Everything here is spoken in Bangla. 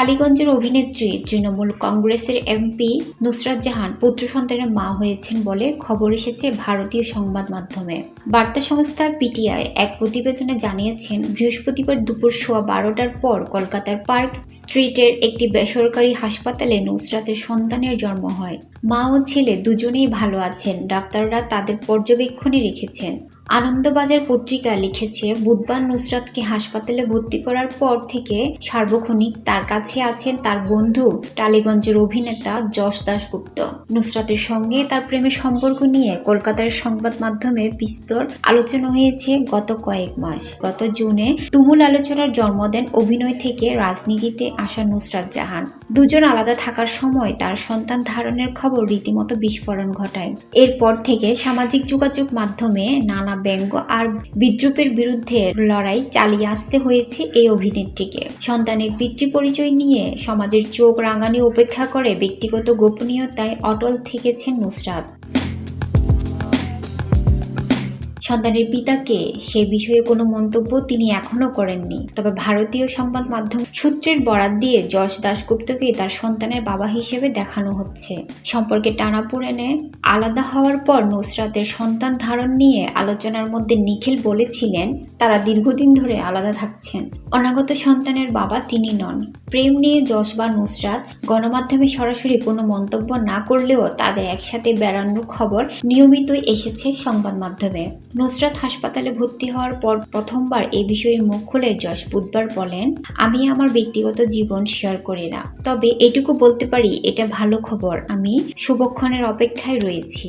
টালিগঞ্জের অভিনেত্রী, তৃণমূল কংগ্রেসের এমপি নুসরাত জাহান পুত্র সন্তানের মা হয়েছেন বলে খবর এসেছে ভারতীয় সংবাদ মাধ্যমে। বার্তা সংস্থা পিটিআই এক প্রতিবেদনে জানিয়েছেন, বৃহস্পতিবার দুপুর সোয়া বারোটার পর কলকাতার পার্ক স্ট্রিটের একটি বেসরকারি হাসপাতালে নুসরাতের সন্তানের জন্ম হয়। মা ও ছেলে দুজনেই ভালো আছেন। ডাক্তাররা তাদের পর্যবেক্ষণে রেখেছেন। আনন্দবাজার পত্রিকা লিখেছে, বুধবার নুসরাতকে হাসপাতালে ভর্তি করার পর থেকে সার্বক্ষণিক তার কাছে আছেন তার বন্ধু, টালিগঞ্জের অভিনেতা যশ দাশগুপ্ত। নুসরাতের সঙ্গে তার প্রেমের সম্পর্ক নিয়ে কলকাতার সংবাদ মাধ্যমে বিস্তর আলোচনা হয়েছে গত কয়েক মাস। গত জুনে তুমুল আলোচনার জন্ম দেন অভিনয় থেকে রাজনীতিতে আসা নুসরাত জাহান। দুজন আলাদা থাকার সময় তার সন্তান ধারণের খবর রীতিমতো বিস্ফোরণ ঘটায়। এরপর থেকে সামাজিক যোগাযোগ মাধ্যমে নানা ব্যঙ্গ আর বিদ্রুপের বিরুদ্ধে লড়াই চালিয়ে আসতে হয়েছে এই অভিনেত্রীকে। সন্তানের পিতৃ পরিচয় নিয়ে সমাজের চোখ রাঙানি উপেক্ষা করে ব্যক্তিগত গোপনীয়তায় অটল থেকেছেন নুসরাত। সন্তানের পিতাকে সে বিষয়ে কোনো মন্তব্য তিনি এখনও করেননি। তবে ভারতীয় সংবাদ মাধ্যম সূত্রের বরাত দিয়ে যশ দাশগুপ্তকে তার সন্তানের বাবা হিসেবে দেখানো হচ্ছে। সম্পর্কে টানাপোড়েনে আলাদা হওয়ার পর নুসরাতের সন্তান ধারণ নিয়ে আলোচনার মধ্যে নিখিল বলেছিলেন, তারা দীর্ঘদিন ধরে আলাদা থাকছেন। অনাগত সন্তানের বাবা তিনি নন। প্রেম নিয়ে যশ বা নুসরাত গণমাধ্যমে সরাসরি কোনো মন্তব্য না করলেও তাদের একসাথে বেড়ানোর খবর নিয়মিতই এসেছে সংবাদ মাধ্যমে। নুসরাত হাসপাতালে ভর্তি হওয়ার পর প্রথমবার এ বিষয়ে মুখ খুলে যশ বুধবার বলেন, আমি আমার ব্যক্তিগত জীবন শেয়ার করি না। তবে এটুকু বলতে পারি, এটা ভালো খবর। আমি শুভক্ষণের অপেক্ষায় রয়েছি।